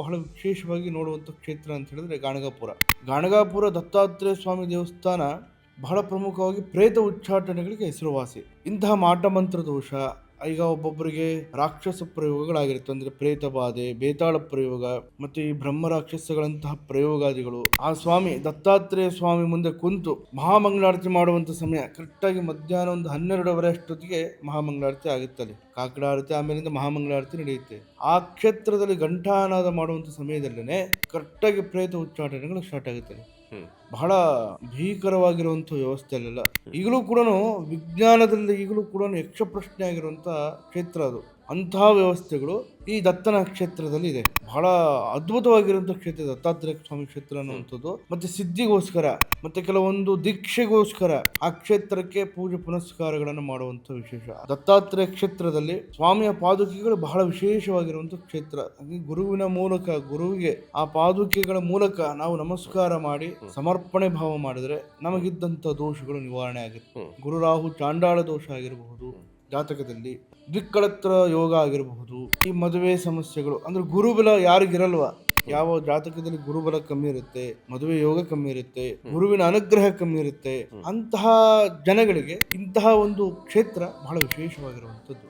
ಬಹಳ ವಿಶೇಷವಾಗಿ ನೋಡುವಂಥ ಕ್ಷೇತ್ರ ಅಂತ ಹೇಳಿದ್ರೆ ಗಾಣಗಾಪುರ. ಗಾಣಗಾಪುರ ದತ್ತಾತ್ರೇಯ ಸ್ವಾಮಿ ದೇವಸ್ಥಾನ ಬಹಳ ಪ್ರಮುಖವಾಗಿ ಪ್ರೇತ ಉಚ್ಚಾಟನೆಗಳಿಗೆ ಹೆಸರುವಾಸಿ. ಇಂತಹ ಮಾಟ ಮಂತ್ರ ದೋಷ, ಈಗ ಒಬ್ಬೊಬ್ಬರಿಗೆ ರಾಕ್ಷಸ ಪ್ರಯೋಗಗಳಾಗಿರುತ್ತೆ. ಅಂದ್ರೆ ಪ್ರೇತ ಬಾಧೆ, ಬೇತಾಳ ಪ್ರಯೋಗ, ಮತ್ತು ಈ ಬ್ರಹ್ಮ ರಾಕ್ಷಸಗಳಂತಹ ಪ್ರಯೋಗಾದಿಗಳು. ಆ ಸ್ವಾಮಿ, ದತ್ತಾತ್ರೇಯ ಸ್ವಾಮಿ ಮುಂದೆ ಕುಂತು ಮಹಾಮಂಗಳಾರತಿ ಮಾಡುವಂತ ಸಮಯ ಕರೆಕ್ಟಾಗಿ ಮಧ್ಯಾಹ್ನ ಒಂದು ಹನ್ನೆರಡುವರೆ ಅಷ್ಟೊತ್ತಿಗೆ ಮಹಾಮಂಗಳಾರತಿ ಆಗುತ್ತದೆ ಕಾಕಡಾರತಿ ಆಮೇಲಿಂದ ಮಹಾಮಂಗಳಾರತಿ ನಡೆಯುತ್ತೆ. ಆ ಕ್ಷೇತ್ರದಲ್ಲಿ ಘಂಟಾನಾದ ಮಾಡುವಂಥ ಸಮಯದಲ್ಲೇ ಕರೆಕ್ಟಾಗಿ ಪ್ರೇತ ಉಚ್ಚಾಟನೆಗಳು ಸ್ಟಾರ್ಟ್ ಆಗುತ್ತೆ. ಬಹಳ ಭೀಕರವಾಗಿರುವಂಥ ವ್ಯವಸ್ಥೆ ಅಲ್ಲೆಲ್ಲ. ಈಗಲೂ ಕೂಡ ವಿಜ್ಞಾನದಲ್ಲಿ ಈಗಲೂ ಕೂಡ ಯಕ್ಷ ಪ್ರಶ್ನೆ ಆಗಿರುವಂಥ ಕ್ಷೇತ್ರ ಅದು. ಅಂತಹ ವ್ಯವಸ್ಥೆಗಳು ಈ ದತ್ತನ ಕ್ಷೇತ್ರದಲ್ಲಿ ಇದೆ. ಬಹಳ ಅದ್ಭುತವಾಗಿರುವಂಥ ಕ್ಷೇತ್ರ ದತ್ತಾತ್ರೇಯ ಸ್ವಾಮಿ ಕ್ಷೇತ್ರ ಅನ್ನುವಂಥದ್ದು. ಮತ್ತೆ ಸಿದ್ಧಿಗೋಸ್ಕರ ಮತ್ತೆ ಕೆಲವೊಂದು ದೀಕ್ಷೆಗೋಸ್ಕರ ಆ ಕ್ಷೇತ್ರಕ್ಕೆ ಪೂಜೆ ಪುನಸ್ಕಾರಗಳನ್ನು ಮಾಡುವಂಥ ವಿಶೇಷ. ದತ್ತಾತ್ರೇಯ ಕ್ಷೇತ್ರದಲ್ಲಿ ಸ್ವಾಮಿಯ ಪಾದುಕೆಗಳು ಬಹಳ ವಿಶೇಷವಾಗಿರುವಂಥ ಕ್ಷೇತ್ರ. ಗುರುವಿನ ಮೂಲಕ ಗುರುವಿಗೆ ಆ ಪಾದುಕೆಗಳ ಮೂಲಕ ನಾವು ನಮಸ್ಕಾರ ಮಾಡಿ ಸಮರ್ಪಣೆ ಭಾವ ಮಾಡಿದ್ರೆ ನಮಗಿದ್ದಂಥ ದೋಷಗಳು ನಿವಾರಣೆ ಆಗುತ್ತೆ. ಗುರುರಾಹು ಚಾಂಡಾಳ ದೋಷ ಆಗಿರಬಹುದು. ಜಾತಕದಲ್ಲಿ ಧಿಕ್ಕಳತ್ರ ಯೋಗ ಆಗಿರಬಹುದು. ಈ ಮದುವೆ ಸಮಸ್ಯೆಗಳು, ಅಂದ್ರೆ ಗುರುಬಲ ಯಾರಿಗಿರಲ್ವ? ಯಾವ ಜಾತಕದಲ್ಲಿ ಗುರುಬಲ ಕಮ್ಮಿ ಇರುತ್ತೆ, ಮದುವೆ ಯೋಗ ಕಮ್ಮಿ ಇರುತ್ತೆ, ಗುರುವಿನ ಅನುಗ್ರಹ ಕಮ್ಮಿ ಇರುತ್ತೆ, ಅಂತಹ ಜನಗಳಿಗೆ ಇಂತಹ ಒಂದು ಕ್ಷೇತ್ರ ಬಹಳ ವಿಶೇಷವಾಗಿರುವಂಥದ್ದು.